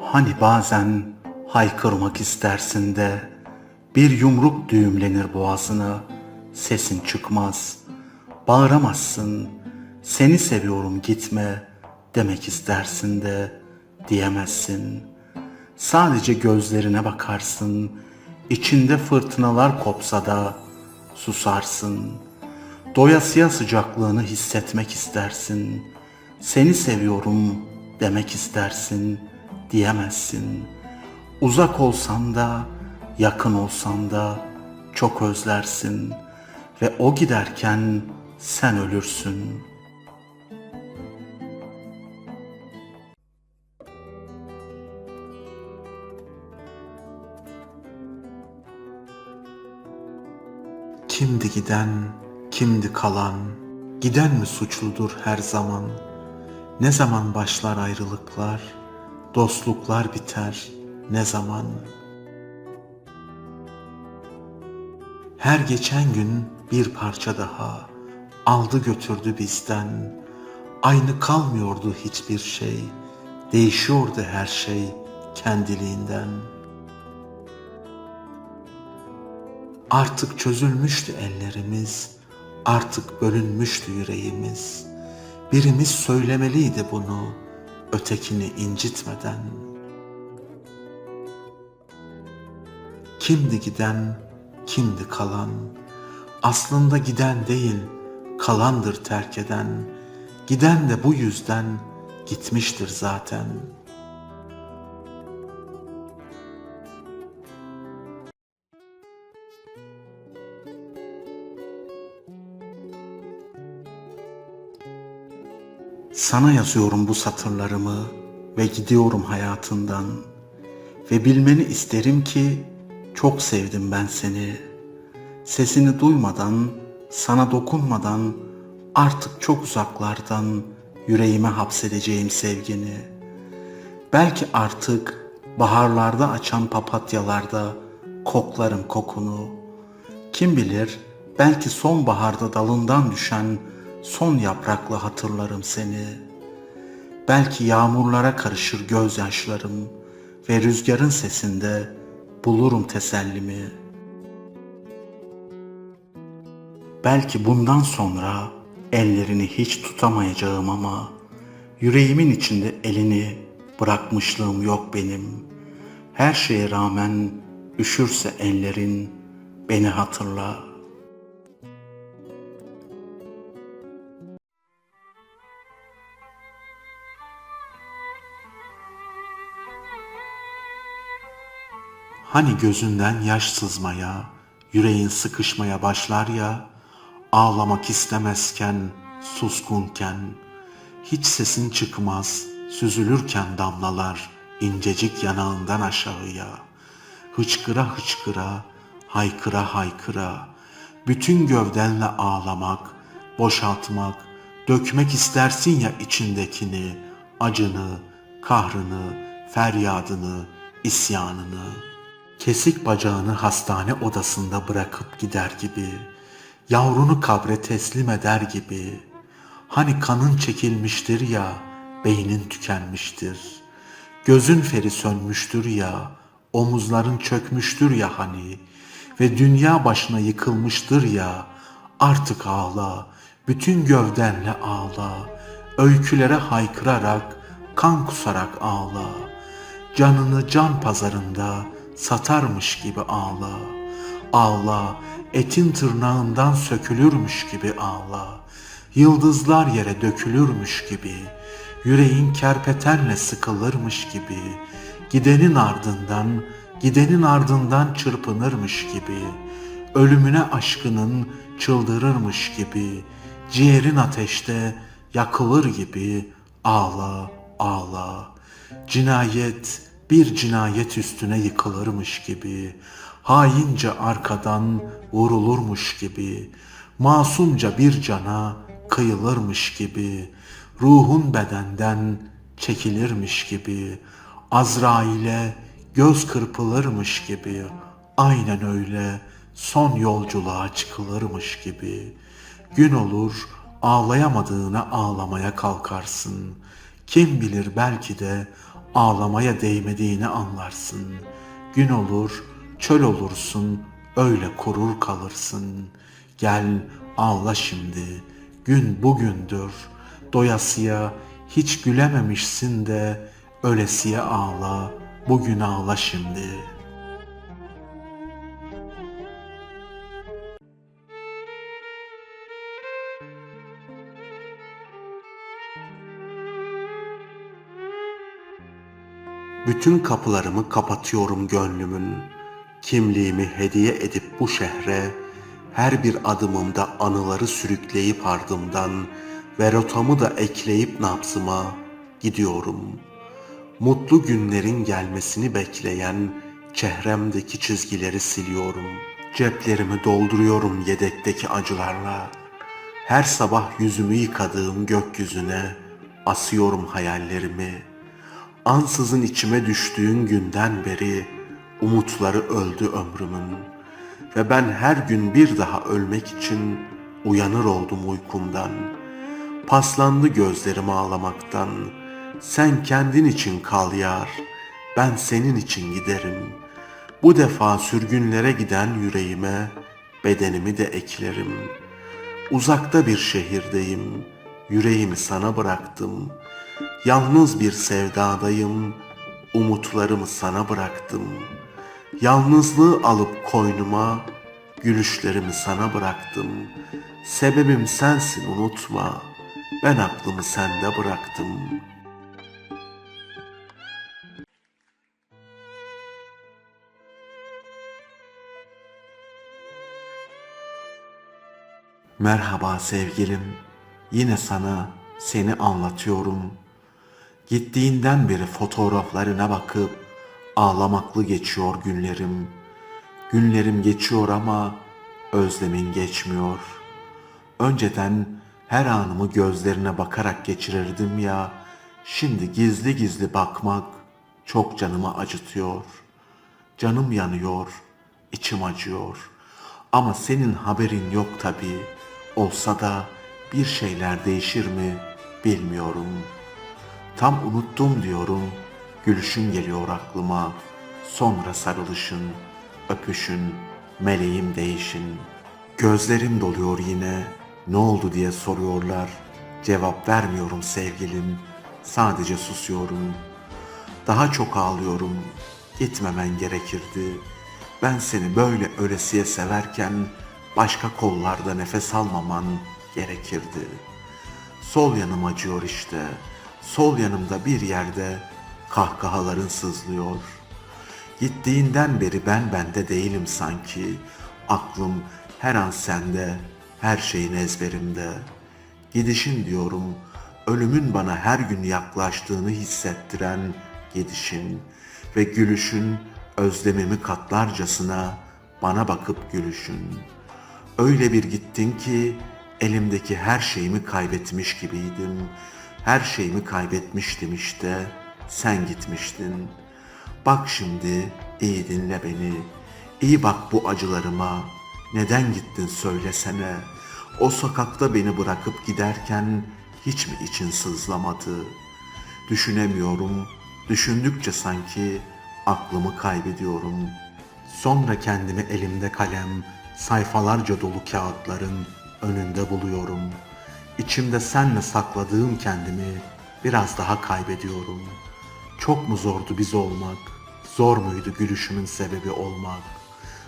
Hani bazen haykırmak istersin de bir yumruk düğümlenir boğazına, sesin çıkmaz. Bağıramazsın, seni seviyorum gitme demek istersin de diyemezsin. Sadece gözlerine bakarsın, içinde fırtınalar kopsa da susarsın. Doyasıya sıcaklığını hissetmek istersin. Seni seviyorum demek istersin, diyemezsin. Uzak olsan da, yakın olsan da çok özlersin ve o giderken sen ölürsün. Kimdi giden, kimdi kalan, giden mi suçludur her zaman? Ne zaman başlar ayrılıklar, dostluklar biter ne zaman? Her geçen gün bir parça daha aldı götürdü bizden. Aynı kalmıyordu hiçbir şey, değişiyordu her şey kendiliğinden.'' Artık çözülmüştü ellerimiz, artık bölünmüştü yüreğimiz. Birimiz söylemeliydi bunu, ötekini incitmeden. Kimdi giden, kimdi kalan? Aslında giden değil, kalandır terk eden. Giden de bu yüzden gitmiştir zaten.'' Sana yazıyorum bu satırlarımı ve gidiyorum hayatından ve bilmeni isterim ki çok sevdim ben seni. Sesini duymadan, sana dokunmadan artık çok uzaklardan yüreğime hapsedeceğim sevgini. Belki artık baharlarda açan papatyalarda koklarım kokunu. Kim bilir belki sonbaharda dalından düşen son yaprakla hatırlarım seni. Belki yağmurlara karışır gözyaşlarım ve rüzgarın sesinde bulurum tesellimi. Belki bundan sonra ellerini hiç tutamayacağım ama yüreğimin içinde elini bırakmışlığım yok benim. Her şeye rağmen üşürse ellerin beni hatırla.'' Hani gözünden yaş sızmaya, yüreğin sıkışmaya başlar ya, ağlamak istemezken, suskunken, hiç sesin çıkmaz, süzülürken damlalar incecik yanağından aşağıya, hıçkıra hıçkıra, haykıra haykıra, bütün gövdenle ağlamak, boşaltmak, dökmek istersin ya içindekini, acını, kahrını, feryadını, isyanını.'' Kesik bacağını hastane odasında bırakıp gider gibi, yavrunu kabre teslim eder gibi, hani kanın çekilmiştir ya, beynin tükenmiştir, gözün feri sönmüştür ya, omuzların çökmüştür ya hani, ve dünya başına yıkılmıştır ya, artık ağla, bütün gövdenle ağla, öykülere haykırarak, kan kusarak ağla, canını can pazarında, satarmış gibi ağla. Ağla, etin tırnağından sökülürmüş gibi ağla. Yıldızlar yere dökülürmüş gibi, yüreğin kerpetenle sıkılırmış gibi, gidenin ardından, gidenin ardından çırpınırmış gibi, ölümüne aşkının çıldırırmış gibi, ciğerin ateşte yakılır gibi, ağla, ağla. Cinayet, bir cinayet üstüne yıkılırmış gibi, haince arkadan vurulurmuş gibi, masumca bir cana kıyılırmış gibi, ruhun bedenden çekilirmiş gibi, Azrail'e göz kırpılırmış gibi, aynen öyle son yolculuğa çıkılırmış gibi, gün olur ağlayamadığına ağlamaya kalkarsın. Kim bilir belki de ağlamaya değmediğini anlarsın. Gün olur, çöl olursun, öyle kurur kalırsın. Gel ağla şimdi, gün bugündür. Doyasıya hiç gülememişsin de, ölesiye ağla, bugün ağla şimdi.'' Bütün kapılarımı kapatıyorum gönlümün. Kimliğimi hediye edip bu şehre, her bir adımımda anıları sürükleyip ardımdan ve rotamı da ekleyip nabzıma gidiyorum. Mutlu günlerin gelmesini bekleyen çehremdeki çizgileri siliyorum. Ceplerimi dolduruyorum yedekteki acılarla. Her sabah yüzümü yıkadığım gökyüzüne asıyorum hayallerimi.'' Ansızın içime düştüğün günden beri umutları öldü ömrümün ve ben her gün bir daha ölmek için uyanır oldum uykumdan. Paslandı gözlerim ağlamaktan. Sen kendin için kal yar, ben senin için giderim. Bu defa sürgünlere giden yüreğime bedenimi de eklerim. Uzakta bir şehirdeyim, yüreğimi sana bıraktım.'' Yalnız bir sevdadayım, umutlarımı sana bıraktım. Yalnızlığı alıp koynuma, gülüşlerimi sana bıraktım. Sebebim sensin unutma, ben aklımı sende bıraktım. Merhaba sevgilim, yine sana seni anlatıyorum.'' Gittiğinden beri fotoğraflarına bakıp ağlamaklı geçiyor günlerim. Günlerim geçiyor ama özlemin geçmiyor. Önceden her anımı gözlerine bakarak geçirirdim ya, şimdi gizli gizli bakmak çok canımı acıtıyor. Canım yanıyor, içim acıyor. Ama senin haberin yok tabii. Olsa da bir şeyler değişir mi bilmiyorum.'' Tam unuttum diyorum, gülüşün geliyor aklıma. Sonra sarılışın, öpüşün, meleğim değişin. Gözlerim doluyor yine, ne oldu diye soruyorlar. Cevap vermiyorum sevgilim, sadece susuyorum. Daha çok ağlıyorum, gitmemen gerekirdi. Ben seni böyle ölesiye severken başka kollarda nefes almaman gerekirdi. Sol yanım acıyor işte.'' Sol yanımda bir yerde kahkahaların sızlıyor. Gittiğinden beri ben bende değilim sanki. Aklım her an sende, her şeyin ezberimde. Gidişin diyorum, ölümün bana her gün yaklaştığını hissettiren gidişin ve gülüşün özlemimi katlarcasına bana bakıp gülüşün. Öyle bir gittin ki elimdeki her şeyimi kaybetmiş gibiydim.'' Her şeyimi kaybetmiştim işte, sen gitmiştin. Bak şimdi, iyi dinle beni. İyi bak bu acılarıma. Neden gittin söylesene. O sokakta beni bırakıp giderken hiç mi için sızlamadı? Düşünemiyorum. Düşündükçe sanki aklımı kaybediyorum. Sonra kendimi elimde kalem, sayfalarca dolu kağıtların önünde buluyorum.'' İçimde senle sakladığım kendimi biraz daha kaybediyorum. Çok mu zordu biz olmak? Zor muydu gülüşümün sebebi olmak?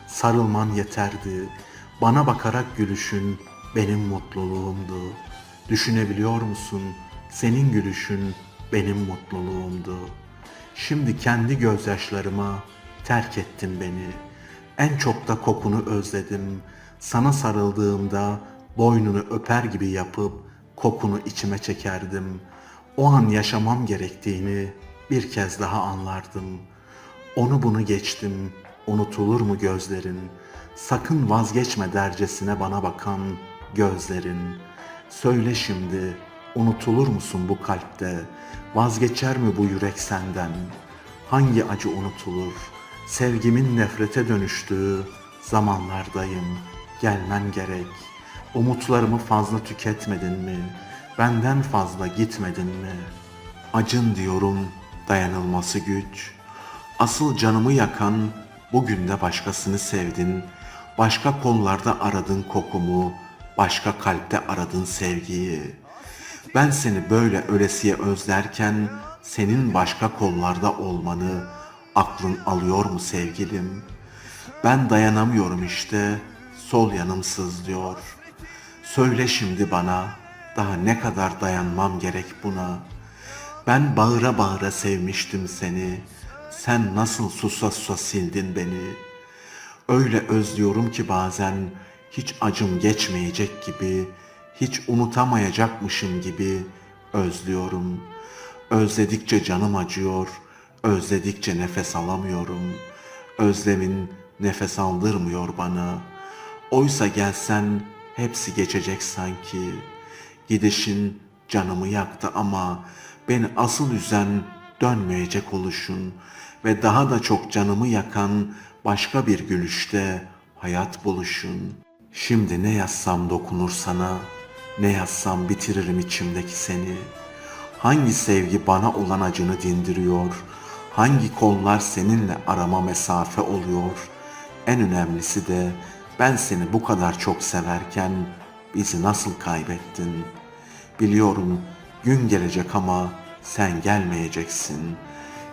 Sarılman yeterdi. Bana bakarak gülüşün benim mutluluğumdu. Düşünebiliyor musun? Senin gülüşün benim mutluluğumdu. Şimdi kendi gözyaşlarıma terk ettin beni. En çok da kokunu özledim. Sana sarıldığımda boynunu öper gibi yapıp kokunu içime çekerdim. O an yaşamam gerektiğini bir kez daha anlardım. Onu bunu geçtim, unutulur mu gözlerin? Sakın vazgeçme dercesine bana bakan gözlerin. Söyle şimdi, unutulur musun bu kalpte? Vazgeçer mi bu yürek senden? Hangi acı unutulur? Sevgimin nefrete dönüştüğü zamanlardayım. Gelmen gerek.'' Umutlarımı fazla tüketmedin mi? Benden fazla gitmedin mi? Acın diyorum, dayanılması güç. Asıl canımı yakan bugün de başkasını sevdin. Başka kollarda aradın kokumu, başka kalpte aradın sevgiyi. Ben seni böyle ölesiye özlerken senin başka kollarda olmanı aklın alıyor mu sevgilim? Ben dayanamıyorum işte, sol yanım sızlıyor. Söyle şimdi bana, daha ne kadar dayanmam gerek buna? Ben bağıra bağıra sevmiştim seni. Sen nasıl susa susa sildin beni. Öyle özlüyorum ki bazen hiç acım geçmeyecek gibi, hiç unutamayacakmışım gibi özlüyorum. Özledikçe canım acıyor, özledikçe nefes alamıyorum. Özlemin nefes aldırmıyor bana. Oysa gelsen hepsi geçecek sanki. Gidişin canımı yaktı ama beni asıl üzen dönmeyecek oluşun ve daha da çok canımı yakan başka bir gülüşte hayat buluşun. Şimdi ne yazsam dokunur sana, ne yazsam bitiririm içimdeki seni. Hangi sevgi bana olan acını dindiriyor, hangi kollar seninle arama mesafe oluyor. En önemlisi de ben seni bu kadar çok severken bizi nasıl kaybettin? Biliyorum gün gelecek ama sen gelmeyeceksin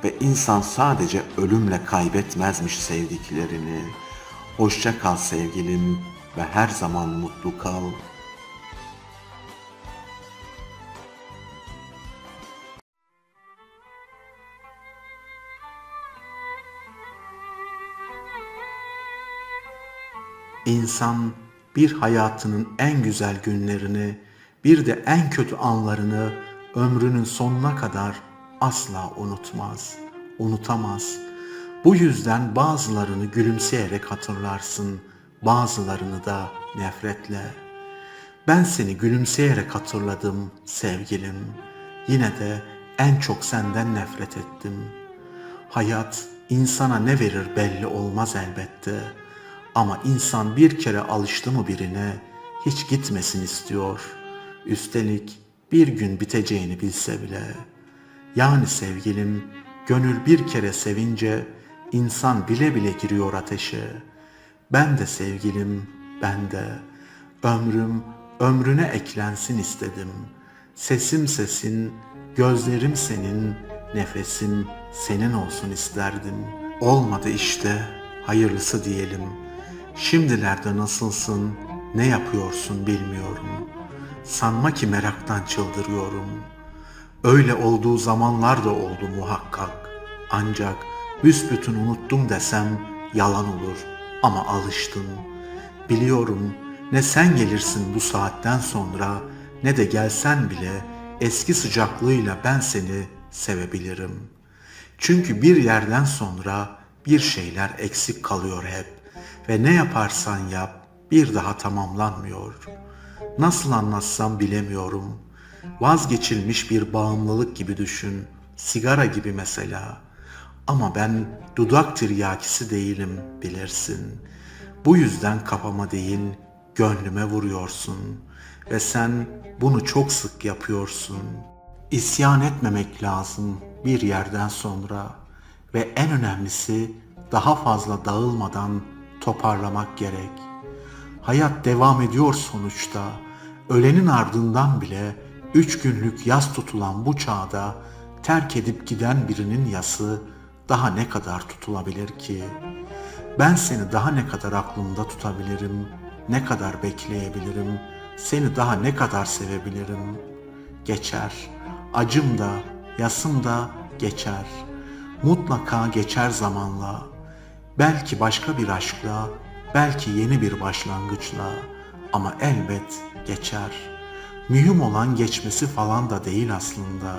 ve insan sadece ölümle kaybetmezmiş sevdiklerini. Hoşça kal sevgilim ve her zaman mutlu kal. İnsan bir hayatının en güzel günlerini, bir de en kötü anlarını ömrünün sonuna kadar asla unutmaz, unutamaz. Bu yüzden bazılarını gülümseyerek hatırlarsın, bazılarını da nefretle. Ben seni gülümseyerek hatırladım sevgilim. Yine de en çok senden nefret ettim. Hayat insana ne verir belli olmaz elbette. Ama insan bir kere alıştı mı birine hiç gitmesin istiyor. Üstelik bir gün biteceğini bilse bile. Yani sevgilim, gönül bir kere sevince insan bile bile giriyor ateşe. Ben de sevgilim, ben de. Ömrüm, ömrüne eklensin istedim. Sesim sesin, gözlerim senin, nefesim senin olsun isterdim. Olmadı işte, hayırlısı diyelim. Şimdilerde nasılsın, ne yapıyorsun bilmiyorum. Sanma ki meraktan çıldırıyorum. Öyle olduğu zamanlar da oldu muhakkak. Ancak büsbütün unuttum desem yalan olur ama alıştım. Biliyorum ne sen gelirsin bu saatten sonra ne de gelsen bile eski sıcaklığıyla ben seni sevebilirim. Çünkü bir yerden sonra bir şeyler eksik kalıyor hep ve ne yaparsan yap bir daha tamamlanmıyor. Nasıl anlatsam bilemiyorum. Vazgeçilmiş bir bağımlılık gibi düşün. Sigara gibi mesela. Ama ben dudak tiryakisi değilim bilirsin. Bu yüzden kafama değil gönlüme vuruyorsun. Ve sen bunu çok sık yapıyorsun. İsyan etmemek lazım bir yerden sonra. Ve en önemlisi daha fazla dağılmadan toparlamak gerek. Hayat devam ediyor sonuçta. Ölenin ardından bile üç günlük yas tutulan bu çağda terk edip giden birinin yası daha ne kadar tutulabilir ki? Ben seni daha ne kadar aklımda tutabilirim, ne kadar bekleyebilirim, seni daha ne kadar sevebilirim? Geçer, acım da, yasım da geçer. Mutlaka geçer zamanla. Belki başka bir aşkla, belki yeni bir başlangıçla ama elbet geçer. Mühim olan geçmesi falan da değil aslında.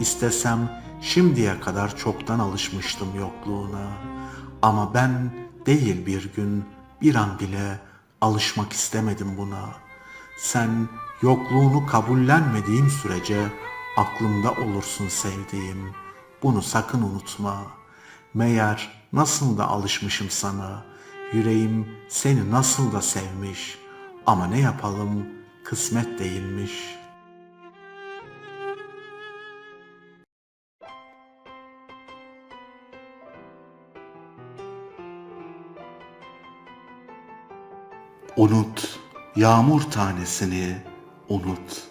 İstesem şimdiye kadar çoktan alışmıştım yokluğuna. Ama ben değil bir gün bir an bile alışmak istemedim buna. Sen yokluğunu kabullenmediğin sürece aklımda olursun sevdiğim. Bunu sakın unutma. Meğer nasıl da alışmışım sana. Yüreğim seni nasıl da sevmiş. Ama ne yapalım kısmet değilmiş.'' Unut yağmur tanesini, unut.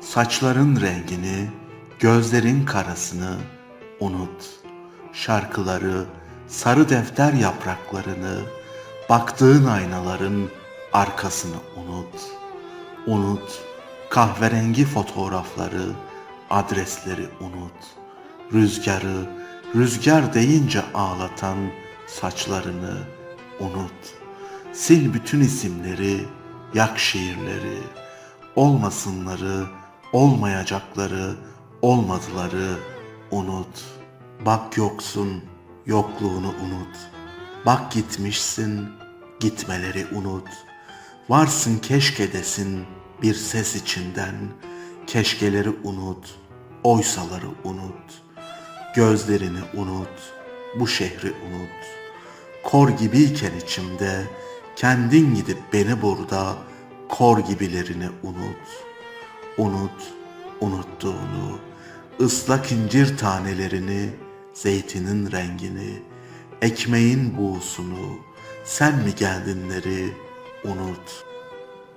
Saçların rengini, gözlerin karasını, unut. Şarkıları, sarı defter yapraklarını, baktığın aynaların arkasını unut. Unut kahverengi fotoğrafları, adresleri unut. Rüzgarı, rüzgar deyince ağlatan saçlarını unut. Sil bütün isimleri, yak şiirleri, olmasınları, olmayacakları, olmadıları unut. Bak yoksun, yokluğunu unut. Bak gitmişsin, gitmeleri unut. Varsın keşke desin bir ses içinden, keşkeleri unut, oysaları unut. Gözlerini unut, bu şehri unut. Kor gibiyken içimde, kendin gidip beni burada, kor gibilerini unut. Unut, unuttuğunu, ıslak incir tanelerini, zeytinin rengini, ekmeğin buğusunu, sen mi geldinleri unut.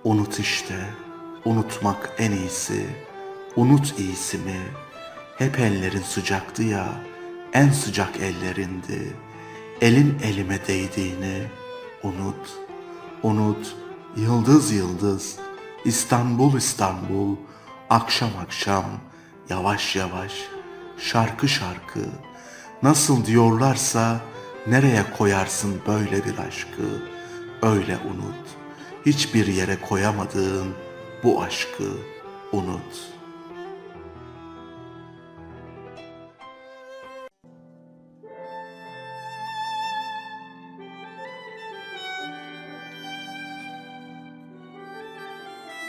Unut işte, unutmak en iyisi, unut iyisi mi? Hep ellerin sıcaktı ya, en sıcak ellerindi. Elin elime değdiğini unut, unut, yıldız yıldız, İstanbul İstanbul, akşam akşam, yavaş yavaş, şarkı şarkı. Nasıl diyorlarsa nereye koyarsın böyle bir aşkı? Öyle unut. Hiçbir yere koyamadığın bu aşkı unut.''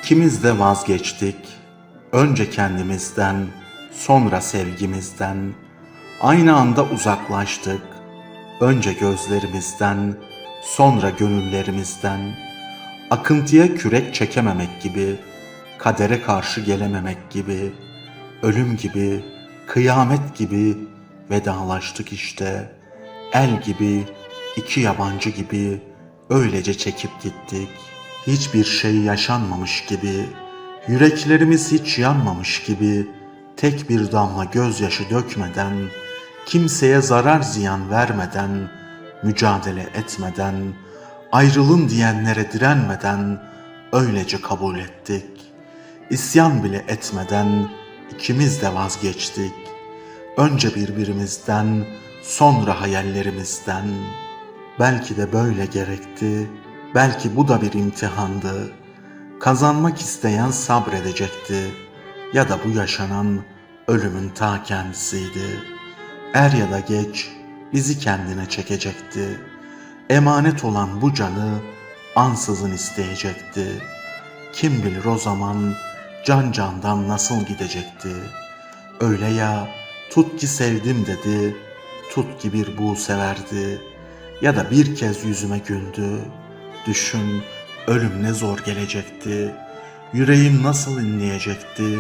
İkimiz de vazgeçtik. Önce kendimizden, sonra sevgimizden. Aynı anda uzaklaştık. Önce gözlerimizden, sonra gönüllerimizden. Akıntıya kürek çekememek gibi, kadere karşı gelememek gibi, ölüm gibi, kıyamet gibi vedalaştık işte. El gibi, iki yabancı gibi öylece çekip gittik.'' hiçbir şey yaşanmamış gibi, yüreklerimiz hiç yanmamış gibi, tek bir damla gözyaşı dökmeden, kimseye zarar ziyan vermeden, mücadele etmeden, ayrılın diyenlere direnmeden öylece kabul ettik. İsyan bile etmeden ikimiz de vazgeçtik. Önce birbirimizden, sonra hayallerimizden. Belki de böyle gerekti.'' Belki bu da bir imtihandı. Kazanmak isteyen sabredecekti. Ya da bu yaşanan ölümün ta kendisiydi. Er ya da geç bizi kendine çekecekti. Emanet olan bu canı ansızın isteyecekti. Kim bilir o zaman can candan nasıl gidecekti. Öyle ya tut ki sevdim dedi, tut ki bir bu severdi ya da bir kez yüzüme güldü.'' Düşün ölüm ne zor gelecekti. Yüreğim nasıl inleyecekti,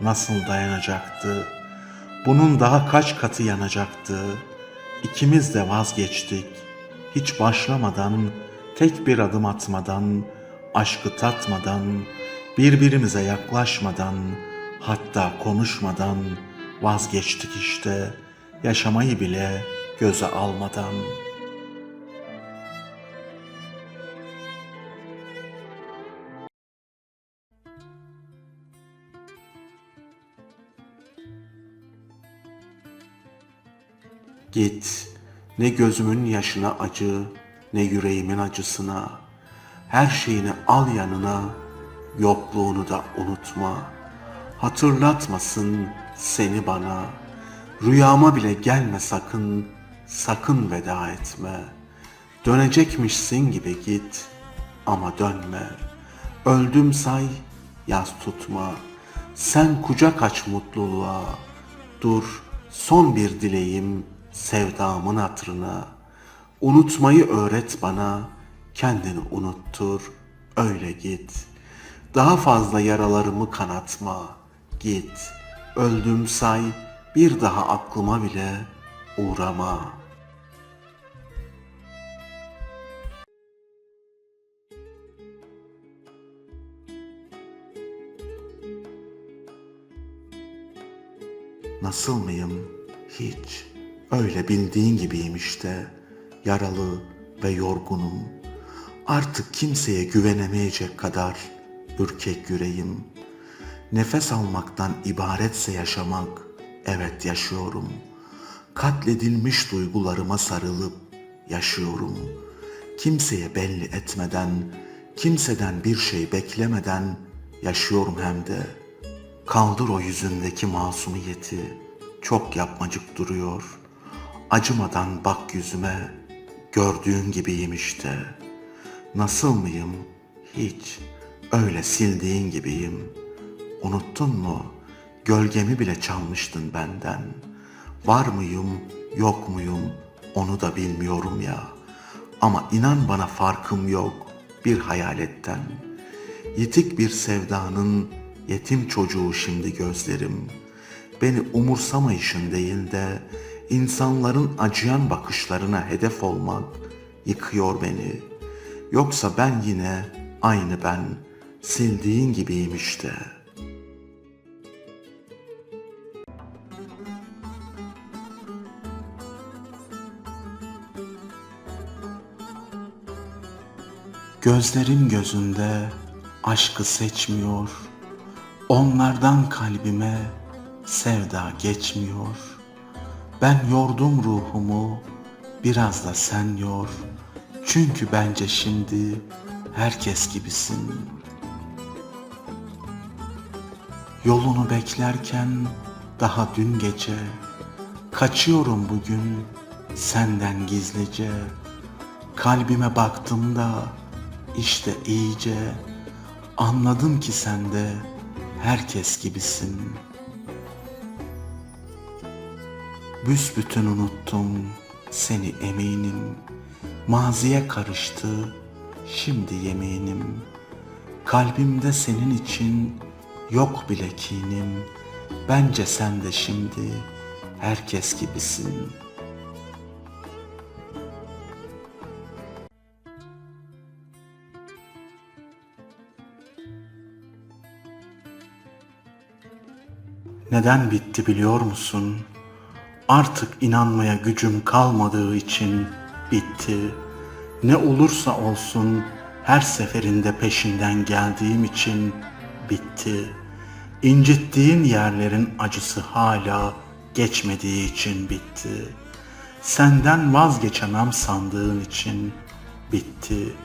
nasıl dayanacaktı. Bunun daha kaç katı yanacaktı. İkimiz de vazgeçtik. Hiç başlamadan, tek bir adım atmadan, aşkı tatmadan, birbirimize yaklaşmadan, hatta konuşmadan vazgeçtik işte. Yaşamayı bile göze almadan.'' Git, ne gözümün yaşına acı, ne yüreğimin acısına. Her şeyini al yanına, yokluğunu da unutma. Hatırlatmasın seni bana. Rüyama bile gelme sakın, sakın veda etme. Dönecekmişsin gibi git ama dönme. Öldüm say, yaz tutma. Sen kucak aç mutluluğa. Dur, son bir dileğim.'' sevdamın hatırına. Unutmayı öğret bana, kendini unuttur, öyle git. Daha fazla yaralarımı kanatma, git. Öldüm say, bir daha aklıma bile uğrama.'' Nasıl mıyım? Hiç. Öyle bildiğin gibiyim işte. Yaralı ve yorgunum. Artık kimseye güvenemeyecek kadar ürkek yüreğim. Nefes almaktan ibaretse yaşamak, evet yaşıyorum. Katledilmiş duygularıma sarılıp yaşıyorum. Kimseye belli etmeden, kimseden bir şey beklemeden yaşıyorum hem de. Kaldır o yüzündeki masumiyeti, çok yapmacık duruyor. Acımadan bak yüzüme, gördüğün gibiyim işte. Nasıl mıyım? Hiç. Öyle sildiğin gibiyim. Unuttun mu? Gölgemi bile çalmıştın benden. Var mıyım, yok muyum? Onu da bilmiyorum ya. Ama inan bana farkım yok bir hayaletten. Yitik bir sevdanın yetim çocuğu şimdi gözlerim. Beni umursamayışın değil de insanların acıyan bakışlarına hedef olmak yıkıyor beni. Yoksa ben yine aynı ben, sildiğin gibiyim işte. Gözlerim gözünde aşkı seçmiyor. Onlardan kalbime sevda geçmiyor. Ben yordum ruhumu, biraz da sen yor. Çünkü bence şimdi herkes gibisin. Yolunu beklerken daha dün gece kaçıyorum bugün senden gizlice. Kalbime baktığımda işte iyice anladım ki sen de herkes gibisin. Büsbütün unuttum seni eminim. Maziye karıştı şimdi yeminim. Kalbimde senin için yok bile kinim. Bence sen de şimdi herkes gibisin.'' Neden bitti biliyor musun? Artık inanmaya gücüm kalmadığı için bitti. Ne olursa olsun her seferinde peşinden geldiğim için bitti. İncittiğin yerlerin acısı hala geçmediği için bitti. Senden vazgeçemem sandığın için bitti.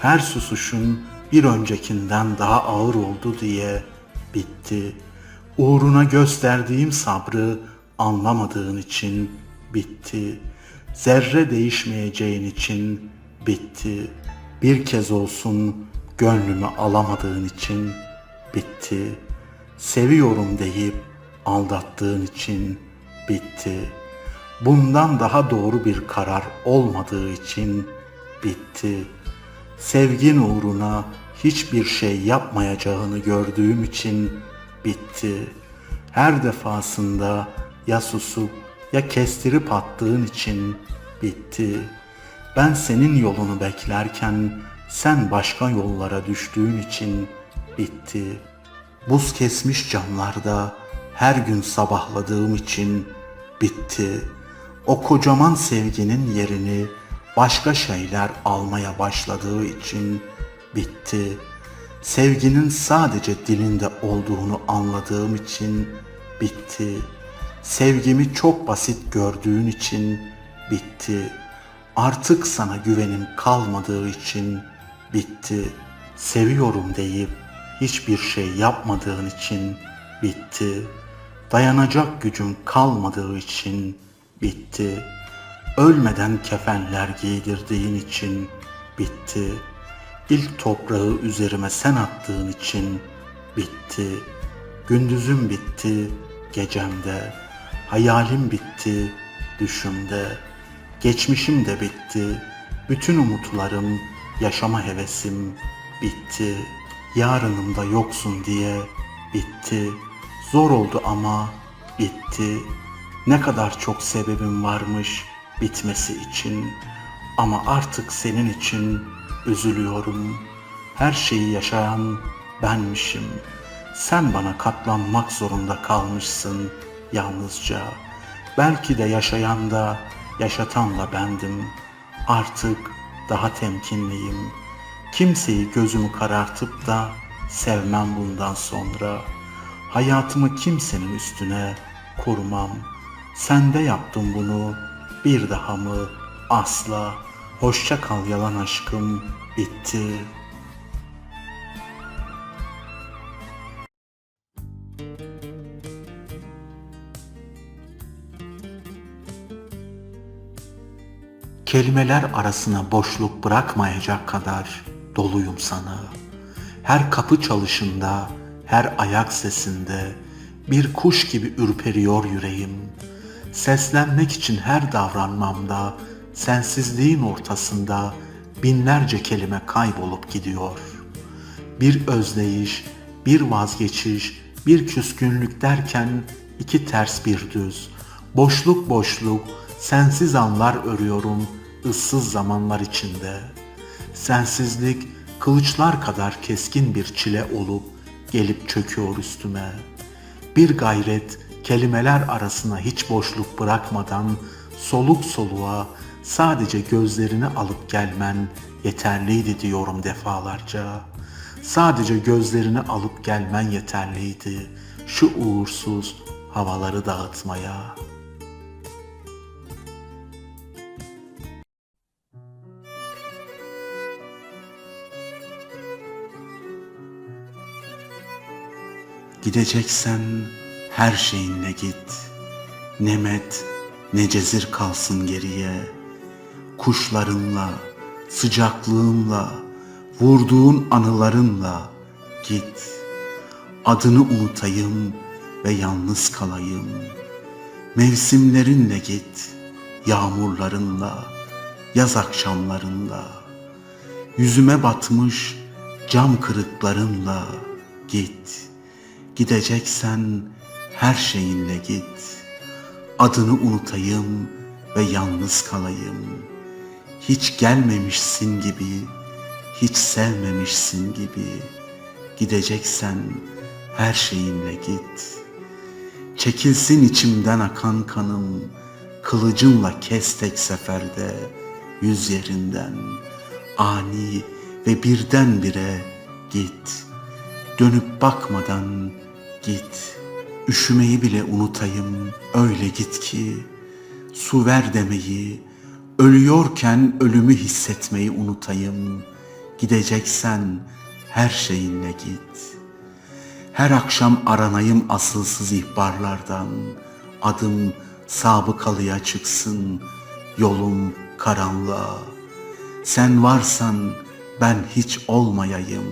Her susuşun bir öncekinden daha ağır oldu diye bitti.'' Uğruna gösterdiğim sabrı anlamadığın için bitti. Zerre değişmeyeceğin için bitti. Bir kez olsun gönlümü alamadığın için bitti. Seviyorum deyip aldattığın için bitti. Bundan daha doğru bir karar olmadığı için bitti. Sevgin uğruna hiçbir şey yapmayacağını gördüğüm için bitti. Her defasında ya susup ya kestirip attığın için bitti. Ben senin yolunu beklerken sen başka yollara düştüğün için bitti. Buz kesmiş camlarda her gün sabahladığım için bitti. O kocaman sevginin yerini başka şeyler almaya başladığı için bitti.'' Sevginin sadece dilinde olduğunu anladığım için bitti. Sevgimi çok basit gördüğün için bitti. Artık sana güvenim kalmadığı için bitti. Seviyorum deyip hiçbir şey yapmadığın için bitti. Dayanacak gücüm kalmadığı için bitti. Ölmeden kefenler giydirdiğin için bitti.'' İlk toprağı üzerime sen attığın için bitti. Gündüzüm bitti gecemde. Hayalim bitti düşümde. Geçmişim de bitti. Bütün umutlarım, yaşama hevesim bitti. Yarınımda yoksun diye bitti. Zor oldu ama bitti. Ne kadar çok sebebim varmış bitmesi için. Ama artık senin için üzülüyorum. Her şeyi yaşayan benmişim. Sen bana katlanmak zorunda kalmışsın yalnızca. Belki de yaşayan da yaşatan da bendim. Artık daha temkinliyim. Kimseyi gözümü karartıp da sevmem bundan sonra. Hayatımı kimsenin üstüne kurmam. Sende yaptım bunu, bir daha mı? Asla. Hoşça kal yalan aşkım, bitti. Kelimeler arasına boşluk bırakmayacak kadar doluyum sana. Her kapı çalışında, her ayak sesinde bir kuş gibi ürperiyor yüreğim. Seslenmek için her davranmamda, sensizliğin ortasında binlerce kelime kaybolup gidiyor. Bir özleyiş, bir vazgeçiş, bir küskünlük derken iki ters bir düz. Boşluk boşluk, sensiz anlar örüyorum ıssız zamanlar içinde. Sensizlik kılıçlar kadar keskin bir çile olup gelip çöküyor üstüme. Bir gayret kelimeler arasına hiç boşluk bırakmadan soluk soluğa sadece gözlerini alıp gelmen yeterliydi diyorum defalarca. Sadece gözlerini alıp gelmen yeterliydi şu uğursuz havaları dağıtmaya. Gideceksen her şeyinle git. Ne met ne cezir kalsın geriye. Kuşlarınla, sıcaklığınla, vurduğun anılarınla git. Adını unutayım ve yalnız kalayım. Mevsimlerinle git, yağmurlarınla, yaz akşamlarınla. Yüzüme batmış cam kırıklarınla git.'' Gideceksen her şeyinle git. Adını unutayım ve yalnız kalayım. Hiç gelmemişsin gibi, hiç sevmemişsin gibi. Gideceksen her şeyinle git. Çekilsin içimden akan kanım, kılıcımla kes tek seferde yüz yerinden. Ani ve birdenbire git. Dönüp bakmadan Git, üşümeyi bile unutayım, öyle git ki, su ver demeyi, ölüyorken ölümü hissetmeyi unutayım. Gideceksen her şeyinle git. Her akşam aranayım asılsız ihbarlardan, adım sabıkalıya çıksın, yolum karanlığa. Sen varsan ben hiç olmayayım.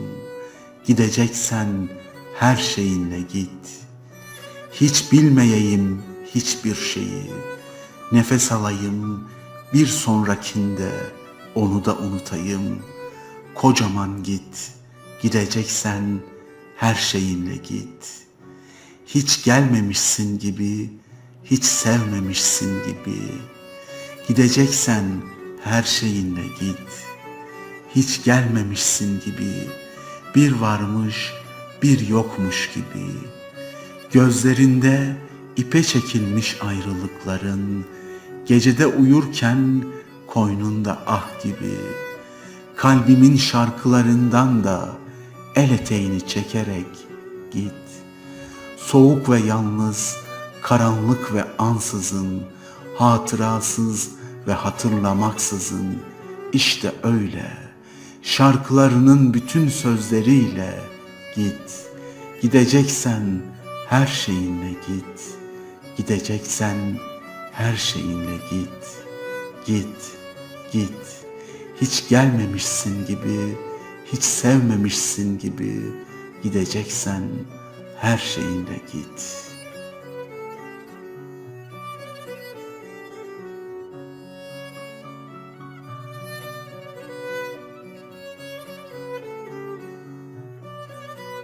Gideceksen her şeyinle git. Hiç bilmeyeyim hiçbir şeyi. Nefes alayım bir sonrakinde onu da unutayım. Kocaman git, gideceksen her şeyinle git. Hiç gelmemişsin gibi, hiç sevmemişsin gibi. Gideceksen her şeyinle git. Hiç gelmemişsin gibi, bir varmış, bir yokmuş gibi. Gözlerinde ipe çekilmiş ayrılıkların Gecede uyurken koynunda ah gibi. Kalbimin şarkılarından da el eteğini çekerek git. Soğuk ve yalnız, karanlık ve ansızın Hatırasız ve hatırlamaksızın işte öyle. Şarkılarının bütün sözleriyle git. Gideceksen her şeyinle git. Gideceksen her şeyinle git. Git, git. Hiç gelmemişsin gibi, hiç sevmemişsin gibi gideceksen her şeyinle git.''